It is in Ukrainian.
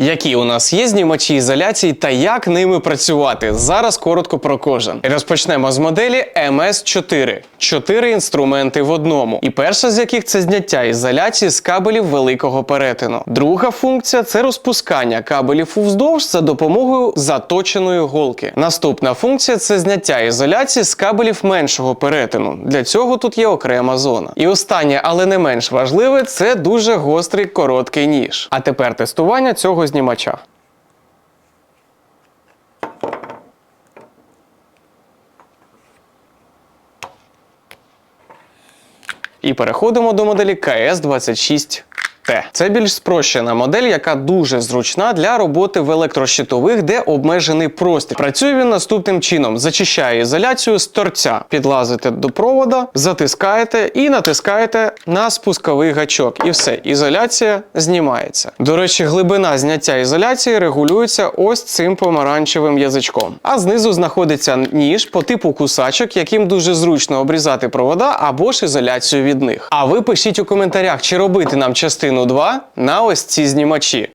Які у нас є знімачі ізоляції та як ними працювати? Зараз коротко про кожен. Розпочнемо з моделі MS4. Чотири інструменти в одному. І перша з яких це зняття ізоляції з кабелів великого перетину. Друга функція це розпускання кабелів уздовж за допомогою заточеної голки. Наступна функція це зняття ізоляції з кабелів меншого перетину. Для цього тут є окрема зона. І останнє, але не менш важливе, це дуже гострий короткий ніж. А тепер тестування цього знімача. І переходимо до моделі КС26. Т. Це більш спрощена модель, яка дуже зручна для роботи в електрощитових, де обмежений простір. Працює він наступним чином: зачищає ізоляцію з торця, підлазите до провода, затискаєте і натискаєте на спусковий гачок. І все, ізоляція знімається. До речі, глибина зняття ізоляції регулюється ось цим помаранчевим язичком. А знизу знаходиться ніж по типу кусачок, яким дуже зручно обрізати провода або ж ізоляцію від них. А ви пишіть у коментарях, чи робити нам частину 2 на ось ці знімачі.